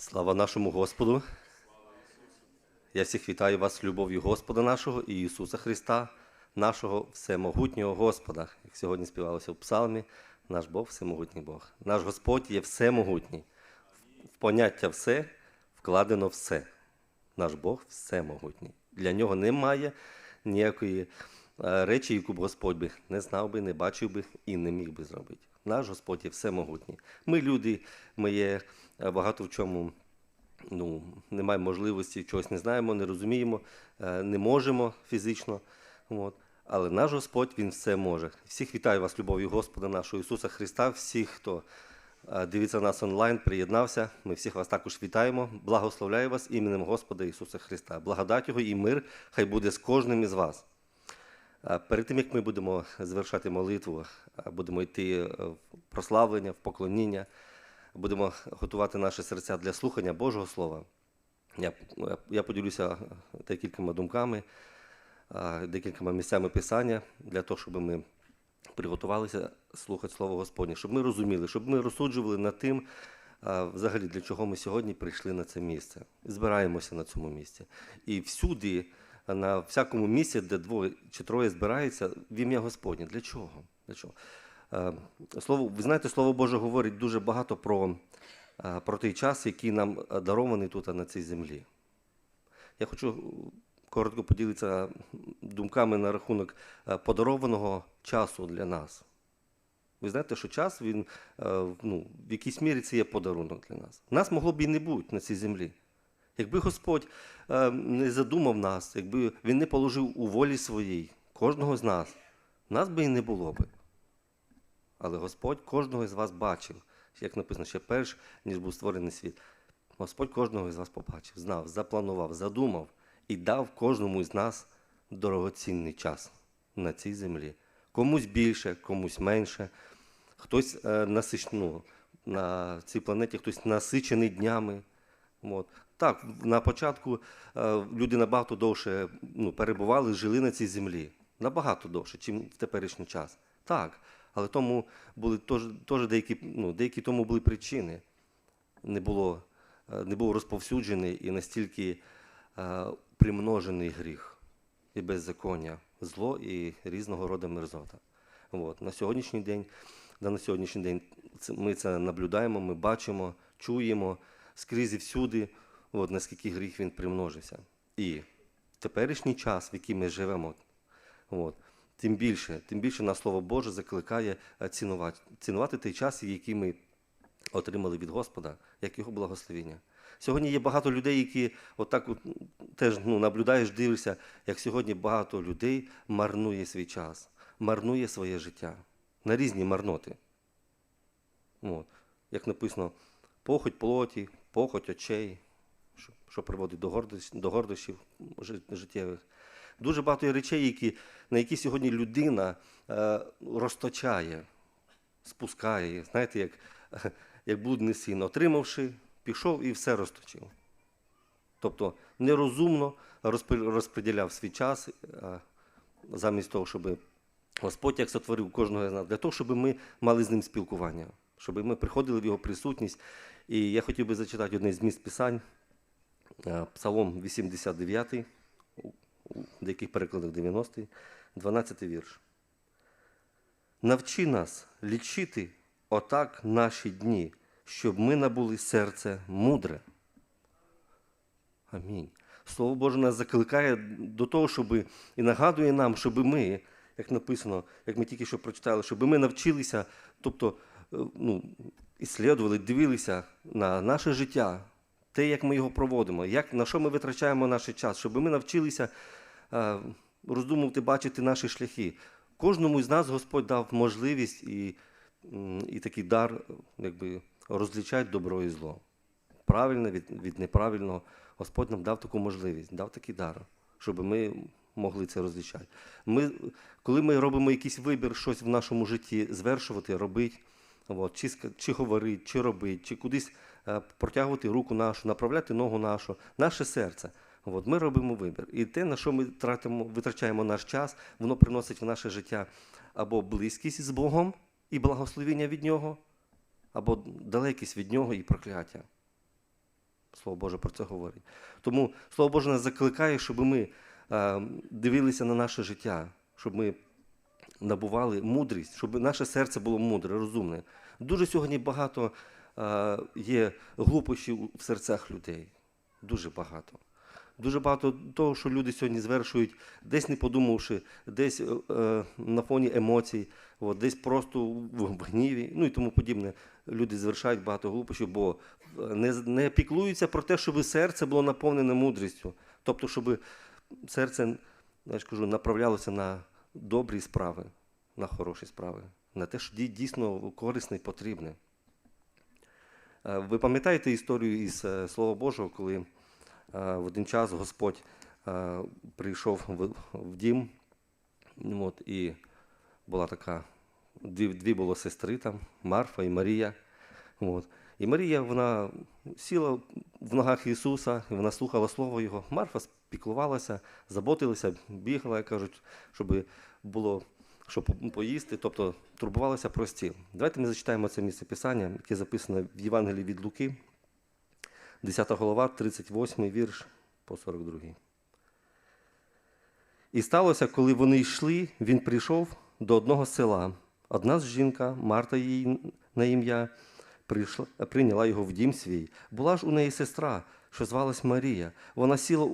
Слава нашому Господу! Я всіх вітаю вас любов'ю Господа нашого і Ісуса Христа, нашого всемогутнього Господа. Як сьогодні співалося в Псалмі, наш Бог всемогутній Бог. Наш Господь є всемогутній. В поняття все вкладено все. Наш Бог всемогутній. Для нього немає ніякої речі, яку б Господь би не знав би, не бачив би і не міг би зробити. Наш Господь є всемогутній. Ми люди, ми є е, багато в чому ну, не маємо можливості, чогось не знаємо, не розуміємо, е, не можемо фізично. От. Але наш Господь Він все може. Всіх вітаю вас, любов'ю Господа нашого Ісуса Христа, всіх, хто е, дивиться нас онлайн, приєднався. Ми всіх вас також вітаємо. Благословляю вас іменем Господа Ісуса Христа. Благодать Його і мир хай буде з кожним із вас. Е, Перед тим, як ми будемо завершати молитву, е, будемо йти е, в прославлення, в поклоніння, будемо готувати наші серця для слухання Божого Слова. Я, я поділюся декількома думками, е, декількома місцями Писання для того, щоб ми приготувалися слухати Слово Господнє, щоб ми розуміли, щоб ми розсуджували над тим, е, взагалі для чого ми сьогодні прийшли на це місце. Збираємося на цьому місці. І всюди, на всякому місці, де двоє чи троє збираються, в ім'я Господнє. Для чого? Для чого? Е, Слово, ви знаєте, Слово Боже говорить дуже багато про, е, про той час, який нам дарований тут на цій землі. Я хочу коротко поділитися думками на рахунок е, подарованого часу для нас. Ви знаєте, що час він ну, в якійсь мірі це є подарунок для нас. Нас могло б і не бути на цій землі. Якби Господь е, не задумав нас, якби Він не положив у волі своїй кожного з нас, нас би і не було би. Але Господь кожного з вас бачив, як написано, ще перш, ніж був створений світ. Господь кожного з вас побачив, знав, запланував, задумав і дав кожному з нас дорогоцінний час на цій землі. Комусь більше, комусь менше. Хтось е, насич... ну, на цій планеті, хтось насичений днями. От. Так, на початку е, люди набагато довше ну, перебували, жили на цій землі. Набагато довше, ніж в теперішній час. Так, але тому були теж, деякі, ну, деякі тому були причини. Не було, е, не був розповсюджений і настільки е, примножений гріх і беззаконня, зло і різного роду мерзота. От. На сьогоднішній день, на сьогоднішній день ми це наблюдаємо, ми бачимо, чуємо скрізь і всюди, от, наскільки гріх він примножився. І теперішній час, в який ми живемо, от, тим більше, тим більше нас Слово Боже закликає е, цінувати, цінувати той час, який ми отримали від Господа, як його благословення. Сьогодні є багато людей, які отак от, теж ну, наблюдаєш, дивишся, як сьогодні багато людей марнує свій час, марнує своє життя на різні марноти. От. Як написано, похоть плоті, похоть очей, що, приводить до, до гордощів життєвих. Дуже багато є речей, які, на які сьогодні людина е, розточає, спускає. Знаєте, як, як блудний син, отримавши, пішов і все розточив. Тобто нерозумно розподіляв свій час е, замість того, щоб Господь як сотворив кожного з нас, для того, щоб ми мали з ним спілкування, щоб ми приходили в його присутність. І я хотів би зачитати одне з місць Писань, Псалом 89, у у деяких перекладах 90, 12 вірш. Навчи нас лічити отак наші дні, щоб ми набули серце мудре. Амінь. Слово Боже нас закликає до того, щоб і нагадує нам, щоб ми, як написано, як ми тільки що прочитали, щоб ми навчилися, тобто е, ну, іслідували, дивилися на наше життя, те, як ми його проводимо, як, на що ми витрачаємо наш час, щоб ми навчилися е, роздумувати, бачити наші шляхи. Кожному з нас Господь дав можливість і, і такий дар якби, розлічати добро і зло правильне від, від неправильного. Господь нам дав таку можливість, дав такий дар, щоб ми могли це розлічати. Ми, коли ми робимо якийсь вибір, щось в нашому житті звершувати, робити, от, чи, чи говорити, чи робити, чи кудись е, протягувати руку нашу, направляти ногу нашу, наше серце. От, ми робимо вибір. І те, на що ми тратимо, витрачаємо наш час, воно приносить в наше життя або близькість з Богом і благословення від Нього, або далекість від Нього і прокляття. Слово Боже про це говорить. Тому Слово Боже нас закликає, щоб ми е, дивилися на наше життя, щоб ми набували мудрість, щоб наше серце було мудре, розумне. Дуже сьогодні багато е, є глупощів в серцях людей. Дуже багато. Дуже багато того, що люди сьогодні звершують, десь не подумавши, десь е, е, на фоні емоцій, от, десь просто в гніві, ну і тому подібне. Люди звершають багато глупощів, бо е, не, не піклуються про те, щоб серце було наповнене мудрістю. Тобто, щоб серце, я ж кажу, направлялося на добрі справи, на хороші справи, на те, що дійсно корисне і потрібне. Е, Ви пам'ятаєте історію із е, Слова Божого, коли е, в один час Господь прийшов в, дім, от, і була така, дві, дві було сестри там, Марфа і Марія. От. І Марія вона сіла в ногах Ісуса, вона слухала Слово Його. Марфа спіклувалася, заботилася, бігала, як кажуть, щоб було що поїсти, тобто турбувалася про стіл. Давайте ми зачитаємо це місце Писання, яке записано в Євангелії від Луки, 10 голова, 38 вірш по 42. І сталося, коли вони йшли, він прийшов до одного села. Одна з жінка, Марта її на ім'я, прийшла, прийняла його в дім свій. Була ж у неї сестра, що звалась Марія. Вона сіла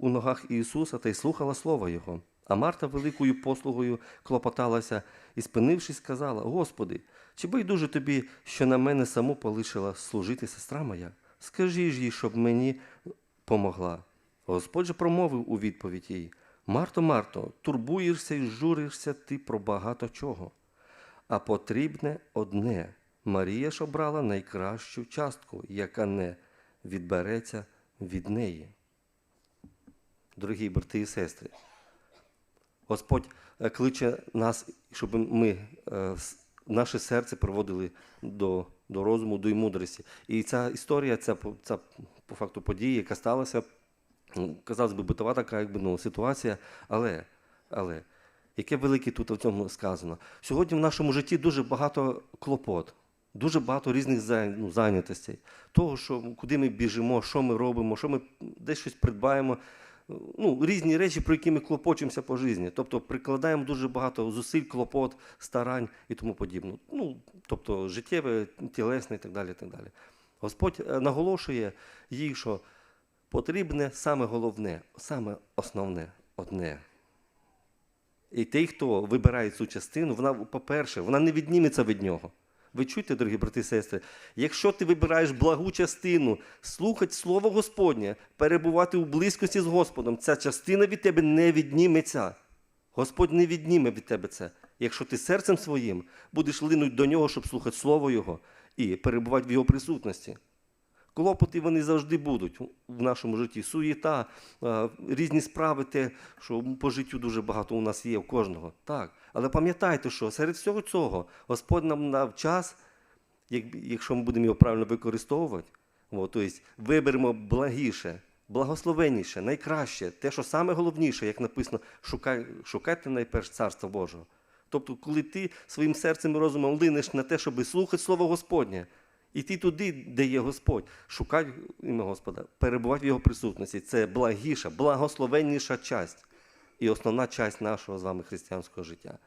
у- ногах Ісуса та й слухала Слово Його. А Марта великою послугою клопоталася і, спинившись, сказала: Господи, чи байдуже тобі, що на мене саму полишила служити сестра моя? Скажи ж їй, щоб мені помогла. Господь же промовив у відповідь їй: Марто, Марто, турбуєшся і журишся ти про багато чого. А потрібне одне. Марія ж обрала найкращу частку, яка не відбереться від неї. Дорогі брати і сестри, Господь е, кличе нас, щоб ми е, наше серце приводили до, до розуму, до мудрості. І ця історія, ця, ця по факту подія, яка сталася, ну, казалось би, битова така якби, ну, ситуація, але, але яке велике тут в цьому сказано. Сьогодні в нашому житті дуже багато клопот, дуже багато різних ну, зайнятостей. Того, що, куди ми біжимо, що ми робимо, що ми десь щось придбаємо. Ну, різні речі, про які ми клопочемося по житті. Тобто прикладаємо дуже багато зусиль, клопот, старань і тому подібне. Ну, тобто життєве, тілесне і так далі. Так далі. Господь е, наголошує їй, що потрібне саме головне, саме основне одне. І той, хто вибирає цю частину, вона, по-перше, вона не відніметься від нього. Ви чуєте, дорогі брати і сестри, якщо ти вибираєш благу частину, слухати Слово Господнє, перебувати у близькості з Господом, ця частина від тебе не відніметься. Господь не відніме від тебе це. Якщо ти серцем своїм будеш линути до нього, щоб слухати Слово Його і перебувати в Його присутності. Клопоти вони завжди будуть в нашому житті. Суєта, е, різні справи, те, що по життю дуже багато у нас є, у кожного. Так. Але пам'ятайте, що серед всього цього Господь нам дав час, якщо ми будемо його правильно використовувати, тобто виберемо благіше, благословенніше, найкраще, те, що саме головніше, як написано, шукай, шукайте найперш Царство Божого. Тобто, коли ти своїм серцем і розумом линеш на те, щоб слухати Слово Господнє, іти туди, де є Господь, шукай ім'я Господа, перебувати в Його присутності. Це благіша, благословенніша часть і основна часть нашого з вами християнського життя.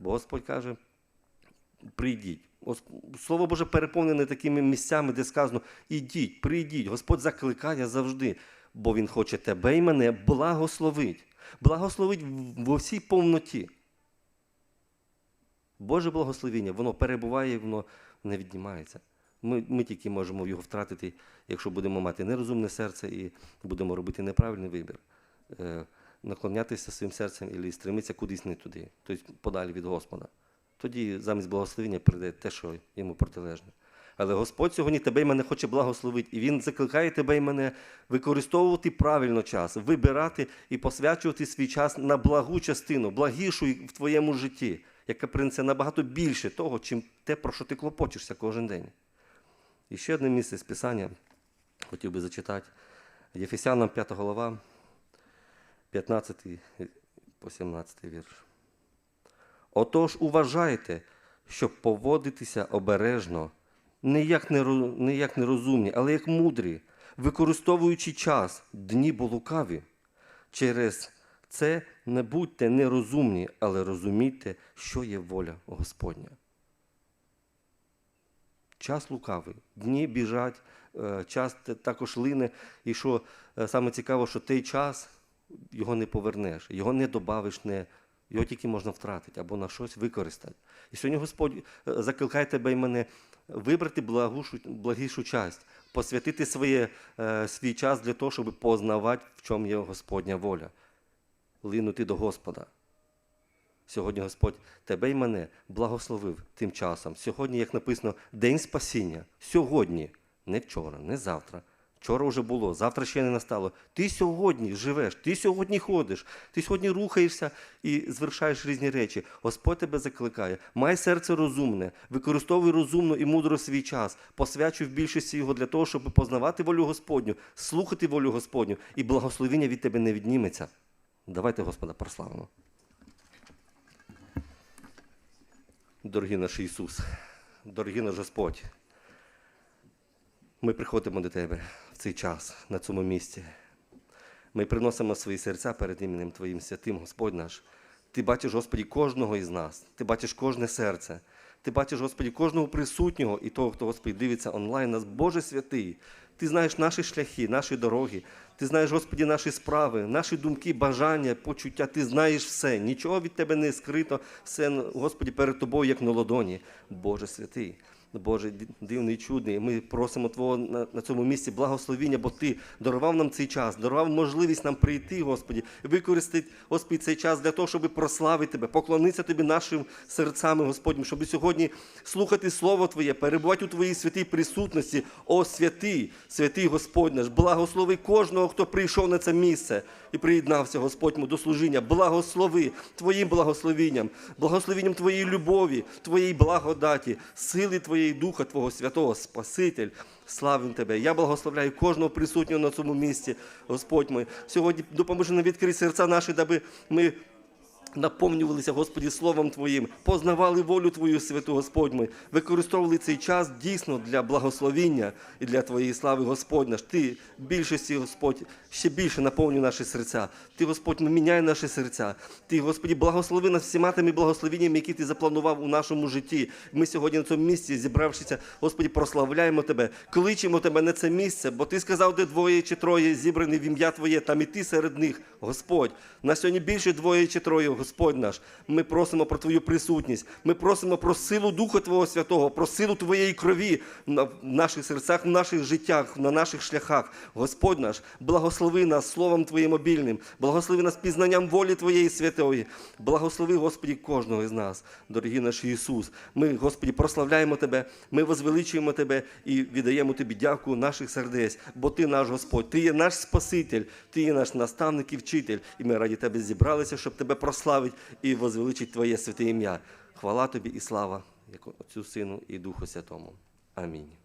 Бо Господь каже, прийдіть. Слово Боже переповнене такими місцями, де сказано: ідіть, прийдіть. Господь закликає завжди, бо Він хоче тебе і мене благословить. Благословить в- всій повноті. Боже благословіння, воно перебуває, воно не віднімається. Ми, ми тільки можемо його втратити, якщо будемо мати нерозумне серце і будемо робити неправильний вибір. Е, наклонятися своїм серцем і стремитися кудись не туди, тобто подалі від Господа. Тоді замість благословення прийде те, що йому протилежне. Але Господь сьогодні тебе і мене хоче благословити, і Він закликає тебе і мене використовувати правильно час, вибирати і посвячувати свій час на благу частину, благішу в твоєму житті, яка принесе набагато більше того, чим те, про що ти клопочешся кожен день. І ще одне місце з Писання хотів би зачитати. Єфесянам 5 голова, 15 по 17 вірш. Отож, уважайте, щоб поводитися обережно, не як, неро- не як нерозумні, але як мудрі, використовуючи час, дні бо лукаві. Через це не будьте нерозумні, але розумійте, що є воля Господня. Час лукавий, дні біжать, е, час також лине. І що е, саме цікаво, що той час його не повернеш, його не добавиш, не, його тільки можна втратити або на щось використати. І сьогодні Господь е, закликає тебе і мене вибрати благушу, благішу часть, посвятити своє, свій час для того, щоб познавати, в чому є Господня воля, линути до Господа. Сьогодні Господь тебе і мене благословив тим часом. Сьогодні, як написано, день спасіння. Сьогодні, не вчора, не завтра. Вчора вже було, завтра ще не настало. Ти сьогодні живеш, ти сьогодні ходиш, ти сьогодні рухаєшся і звершаєш різні речі. Господь тебе закликає. Май серце розумне, використовуй розумно і мудро свій час, посвячуй в більшості його для того, щоб познавати волю Господню, слухати волю Господню, і благословіння від тебе не відніметься. Давайте Господа прославимо. Дорогий наш Ісус, дорогий наш Господь, ми приходимо до Тебе в цей час, на цьому місці. Ми приносимо свої серця перед іменем Твоїм святим, Господь наш. Ти бачиш, Господі, кожного із нас, ти бачиш кожне серце. Ти бачиш, Господі, кожного присутнього і того, хто Господі дивиться онлайн, нас Боже святий. Ти знаєш наші шляхи, наші дороги. Ти знаєш, Господі, наші справи, наші думки, бажання, почуття. Ти знаєш все. Нічого від тебе не скрито. Все, Господі, перед тобою, як на ладоні. Боже святий. Боже, дивний, чудний. Ми просимо Твого на, на цьому місці благословіння, бо Ти дарував нам цей час, дарував можливість нам прийти, Господі, використати, Господи, цей час для того, щоб прославити Тебе, поклонитися Тобі нашим серцями, Господь, щоб сьогодні слухати Слово Твоє, перебувати у Твоїй святій присутності. О, святий, святий Господь наш, благослови кожного, хто прийшов на це місце і приєднався, Господь, до служіння. Благослови Твоїм благословінням, благословінням Твоєї любові, Твоєї благодаті, сили Твоєї Духа, Твого Святого, Спаситель. Славим Тебе. Я благословляю кожного присутнього на цьому місці, Господь мой. Сьогодні допоможи нам відкрити серця наші, даби ми наповнювалися, Господі, Словом Твоїм, познавали волю Твою, святу Господь мой, використовували цей час дійсно для благословіння і для Твоєї слави, Господь наш. Ти більшості, Господь, ще більше наповнюй наші серця. Ти, Господь, ну, міняй наші серця. Ти, Господі, благослови нас всіма тими благословеннями, які Ти запланував у нашому житті. Ми сьогодні на цьому місці, зібравшися, Господі, прославляємо Тебе, кличемо Тебе на це місце, бо Ти сказав, де двоє чи троє зібрані в ім'я Твоє, там і Ти серед них, Господь. На сьогодні більше двоє чи троє, Господь наш. Ми просимо про Твою присутність. Ми просимо про силу Духа Твого Святого, про силу Твоєї крові в наших серцях, в наших життях, на наших шляхах. Господь наш, благослови нас Словом Твоїм обільним, благослови нас пізнанням волі Твоєї святої. Благослови, Господі, кожного із нас, дорогий наш Ісус. Ми, Господі, прославляємо Тебе, ми возвеличуємо Тебе і віддаємо Тобі дяку наших сердець, бо Ти наш Господь, Ти є наш Спаситель, Ти є наш наставник і вчитель. І ми раді Тебе зібралися, щоб Тебе прославити і возвеличить Твоє святе ім'я. Хвала Тобі і слава, як Отцю Сину і Духу Святому. Амінь.